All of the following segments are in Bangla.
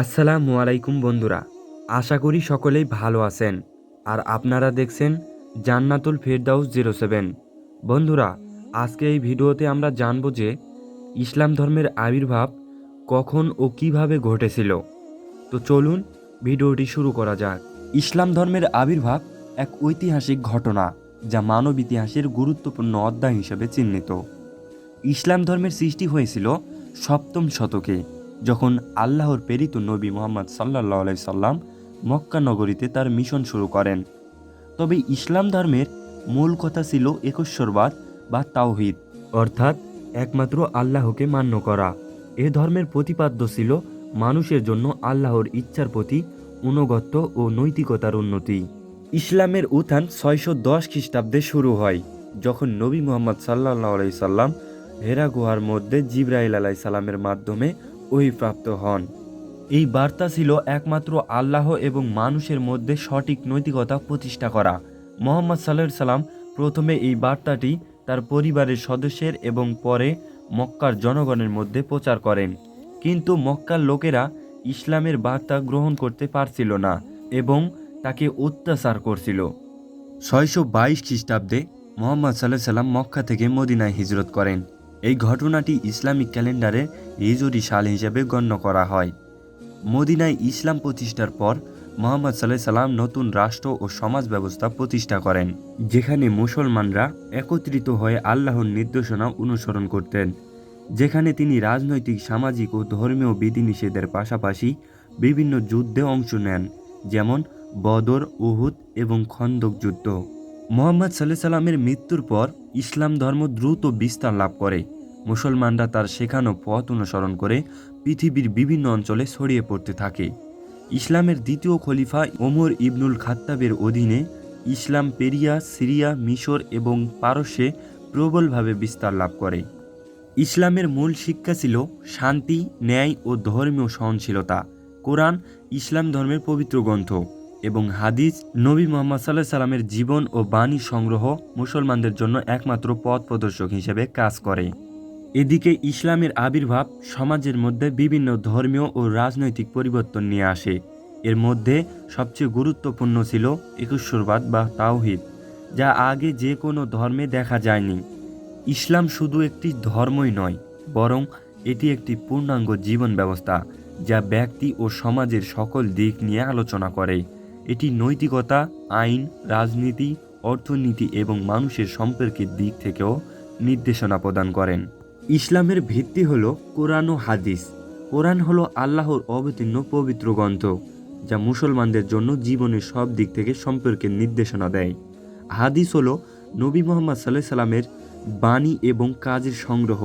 আসসালামু আলাইকুম বন্ধুরা, আশা করি সকলেই ভালো আছেন। আর আপনারা দেখছেন জান্নাতুল ফেরদাউস জিরো সেভেন। বন্ধুরা, আজকে এই ভিডিওতে আমরা জানব যে ইসলাম ধর্মের আবির্ভাব কখন ও কীভাবে ঘটেছিল। তো চলুন ভিডিওটি শুরু করা যাক। ইসলাম ধর্মের আবির্ভাব এক ঐতিহাসিক ঘটনা যা মানব ইতিহাসের গুরুত্বপূর্ণ অধ্যায় হিসেবে চিহ্নিত। ইসলাম ধর্মের সৃষ্টি হয়েছিল সপ্তম শতকে। যখন আল্লাহর প্রেরিত নবী মোহাম্মদ সাল্লাহ আলাই সাল্লাম মক্কা নগরীতে তার মিশন শুরু করেন। তবে ইসলাম ধর্মের মূল কথা ছিল একশ্বরবাদ বা তাওহিদ, অর্থাৎ একমাত্র আল্লাহকে মান্য করা। এ ধর্মের প্রতিপাদ্য ছিল মানুষের জন্য আল্লাহর ইচ্ছার প্রতি অনুগত্য ও নৈতিকতার উন্নতি। ইসলামের উত্থান ছয়শো দশ খ্রিস্টাব্দে শুরু হয়, যখন নবী মোহাম্মদ সাল্লাহ আলাই সাল্লাম হেরা গুহার মধ্যে জিব্রাইল আলাই সালামের মাধ্যমে ওহিপ্রাপ্ত হন। এই বার্তা ছিল একমাত্র আল্লাহ এবং মানুষের মধ্যে সঠিক নৈতিকতা প্রতিষ্ঠা করা। মোহাম্মদ সাল্লাহ সাল্লাম প্রথমে এই বার্তাটি তার পরিবারের সদস্যের এবং পরে মক্কার জনগণের মধ্যে প্রচার করেন। কিন্তু মক্কার লোকেরা ইসলামের বার্তা গ্রহণ করতে পারছিল না এবং তাকে অত্যাচার করছিল। ছয়শো বাইশ খ্রিস্টাব্দে মোহাম্মদ সাল্লাহ সাল্লাম মক্কা থেকে মদিনায় হিজরত করেন। এই ঘটনাটি ইসলামিক ক্যালেন্ডারে হিজরি সাল হিসেবে গণ্য করা হয়। মদিনায় ইসলাম প্রতিষ্ঠার পর মোহাম্মদ সাল্লাহ সাল্লাম নতুন রাষ্ট্র ও সমাজ ব্যবস্থা প্রতিষ্ঠা করেন, যেখানে মুসলমানরা একত্রিত হয়ে আল্লাহর নির্দেশনা অনুসরণ করতেন, যেখানে তিনি রাজনৈতিক, সামাজিক ও ধর্মীয় বিধিনিষেধের পাশাপাশি বিভিন্ন যুদ্ধে অংশ নেন, যেমন বদর, উহুদ এবং খন্দক যুদ্ধ। মোহাম্মদ সাল্লাহ সাল্লামের মৃত্যুর পর ইসলাম ধর্ম দ্রুত বিস্তার লাভ করে। মুসলমানরা তার শেখানো পথ অনুসরণ করে পৃথিবীর বিভিন্ন অঞ্চলে ছড়িয়ে পড়তে থাকে। ইসলামের দ্বিতীয় খলিফা ওমর ইবনুল খাত্তাবের অধীনে ইসলাম পেরিয়া, সিরিয়া, মিশর এবং পারস্যে প্রবলভাবে বিস্তার লাভ করে। ইসলামের মূল শিক্ষা ছিল শান্তি, ন্যায় ও ধর্মীয় সহনশীলতা। কোরআন ইসলাম ধর্মের পবিত্র গ্রন্থ। এবং হাদিস নবী মোহাম্মদ সাল্লাহ সাল্লামের জীবন ও বাণী সংগ্রহ মুসলমানদের জন্য একমাত্র পথ প্রদর্শক হিসেবে কাজ করে। এদিকে ইসলামের আবির্ভাব সমাজের মধ্যে বিভিন্ন ধর্মীয় ও রাজনৈতিক পরিবর্তন নিয়ে আসে। এর মধ্যে সবচেয়ে গুরুত্বপূর্ণ ছিল একুশ্বরবাদ বা তাওহিদ, যা আগে যে কোনো ধর্মে দেখা যায়নি। ইসলাম শুধু একটি ধর্মই নয়, বরং এটি একটি পূর্ণাঙ্গ জীবন ব্যবস্থা, যা ব্যক্তি ও সমাজের সকল দিক নিয়ে আলোচনা করে। এটি নৈতিকতা, আইন, রাজনীতি, অর্থনীতি এবং মানুষের সম্পর্কের দিক থেকেও নির্দেশনা প্রদান করেন। ইসলামের ভিত্তি হল কোরআন ও হাদিস। কোরআন হল আল্লাহর অবতীর্ণ পবিত্র গ্রন্থ, যা মুসলমানদের জন্য জীবনের সব দিক থেকে সম্পর্কের নির্দেশনা দেয়। হাদিস হল নবী মোহাম্মদ সাল্লাহ সাল্লামের বাণী এবং কাজের সংগ্রহ,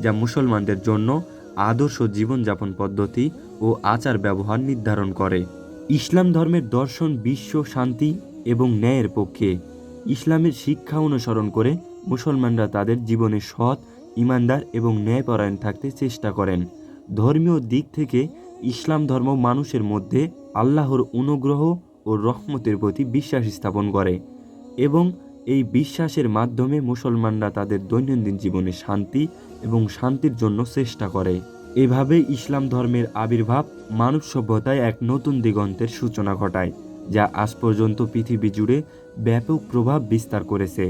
যা মুসলমানদের জন্য আদর্শ জীবনযাপন পদ্ধতি ও আচার ব্যবহার নির্ধারণ করে। ইসলাম ধর্মের দর্শন, বিশ্ব শান্তি এবং ন্যায়ের পক্ষে ইসলামের শিক্ষা অনুসরণ করে মুসলমানরা তাদের জীবনে সৎ, ইমানদার এবং ন্যায়পরায়ণ থাকতে চেষ্টা করেন। ধর্মীয় দিক থেকে ইসলাম ধর্ম মানুষের মধ্যে আল্লাহর অনুগ্রহ ও রহমতের প্রতি বিশ্বাস স্থাপন করে এবং এই বিশ্বাসের মাধ্যমে মুসলমানরা তাদের দৈনন্দিন জীবনে শান্তি এবং শান্তির জন্য চেষ্টা করে। এভাবে ইসলাম ধর্মের আবির্ভাব মানব সভ্যতায় এক নতুন দিগন্তের সূচনা ঘটায়, যা আজ পর্যন্ত পৃথিবী জুড়ে ব্যাপক প্রভাব বিস্তার করেছে।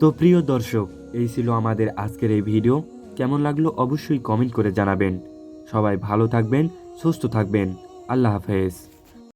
তো প্রিয় দর্শক, এই ছিল আমাদের আজকের এই ভিডিও। কেমন লাগল অবশ্যই কমেন্ট করে জানাবেন। সবাই ভালো থাকবেন, সুস্থ থাকবেন। আল্লাহ হাফেজ।